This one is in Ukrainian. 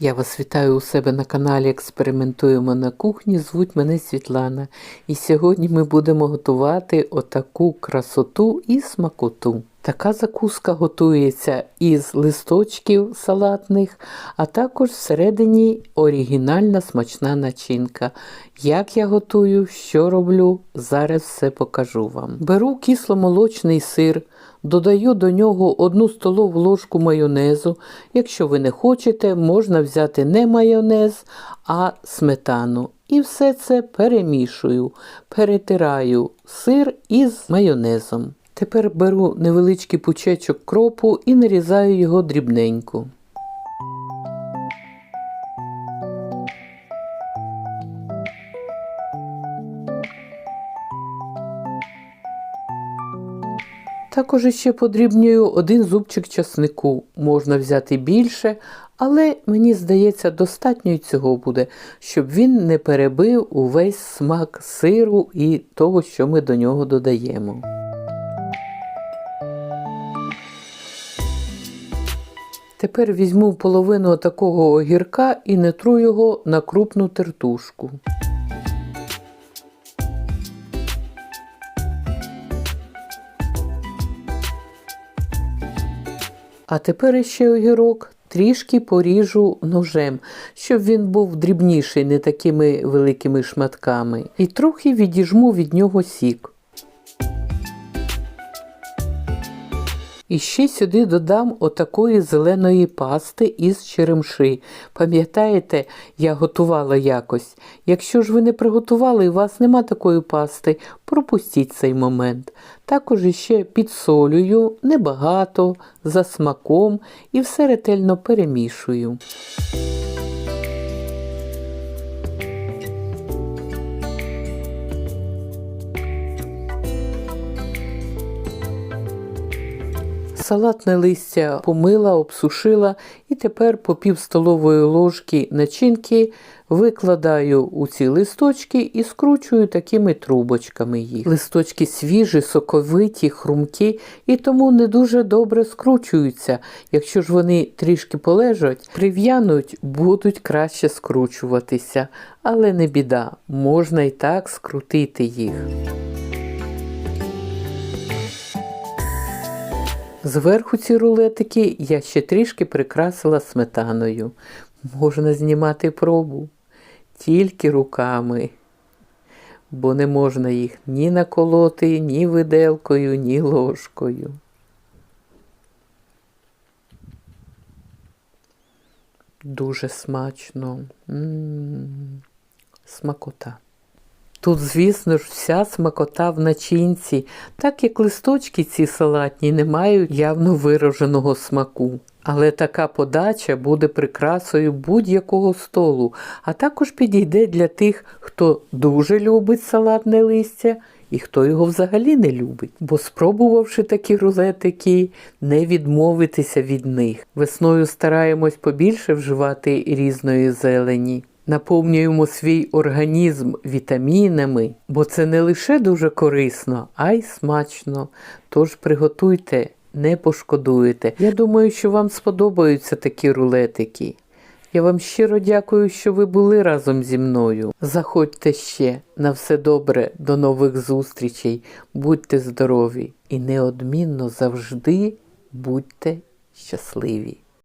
Я вас вітаю у себе на каналі Експериментуємо на кухні. Звуть мене Світлана. І сьогодні ми будемо готувати отаку красоту і смакоту. Така закуска готується із листочків салатних, а також всередині оригінальна смачна начинка. Як я готую, що роблю, зараз все покажу вам. Беру кисломолочний сир, додаю до нього одну столову ложку майонезу. Якщо ви не хочете, можна взяти не майонез, а сметану. І все це перемішую, перетираю сир із майонезом. Тепер беру невеличкий пучечок кропу і нарізаю його дрібненько. Також ще подрібнюю один зубчик часнику. Можна взяти більше, але мені здається, достатньо й цього буде, щоб він не перебив увесь смак сиру і того, що ми до нього додаємо. Тепер візьму половину такого огірка і нетру його на крупну тертушку. А тепер ще огірок трішки поріжу ножем, щоб він був дрібніший, не такими великими шматками, і трохи відіжму від нього сік. І ще сюди додам отакої зеленої пасти із черемши. Пам'ятаєте, я готувала якось. Якщо ж ви не приготували і у вас нема такої пасти, пропустіть цей момент. Також іще підсолюю небагато, за смаком і все ретельно перемішую. Салатне листя помила, обсушила і тепер по пів столової ложки начинки викладаю у ці листочки і скручую такими трубочками їх. Листочки свіжі, соковиті, хрумкі і тому не дуже добре скручуються. Якщо ж вони трішки полежать, прив'януть, будуть краще скручуватися. Але не біда, можна і так скрутити їх. Зверху ці рулетики я ще трішки прикрасила сметаною. Можна знімати пробу тільки руками, бо не можна їх ні наколоти, ні виделкою, ні ложкою. Дуже смачно. М-м-м. Смакота. Тут, звісно ж, вся смакота в начинці, так як листочки ці салатні не мають явно вираженого смаку. Але така подача буде прикрасою будь-якого столу, а також підійде для тих, хто дуже любить салатне листя і хто його взагалі не любить. Бо спробувавши такі рулетики, не відмовитися від них. Весною стараємось побільше вживати різної зелені. Наповнюємо свій організм вітамінами, бо це не лише дуже корисно, а й смачно. Тож приготуйте, не пошкодуєте. Я думаю, що вам сподобаються такі рулетики. Я вам щиро дякую, що ви були разом зі мною. Заходьте ще на все добре, до нових зустрічей, будьте здорові і неодмінно завжди будьте щасливі.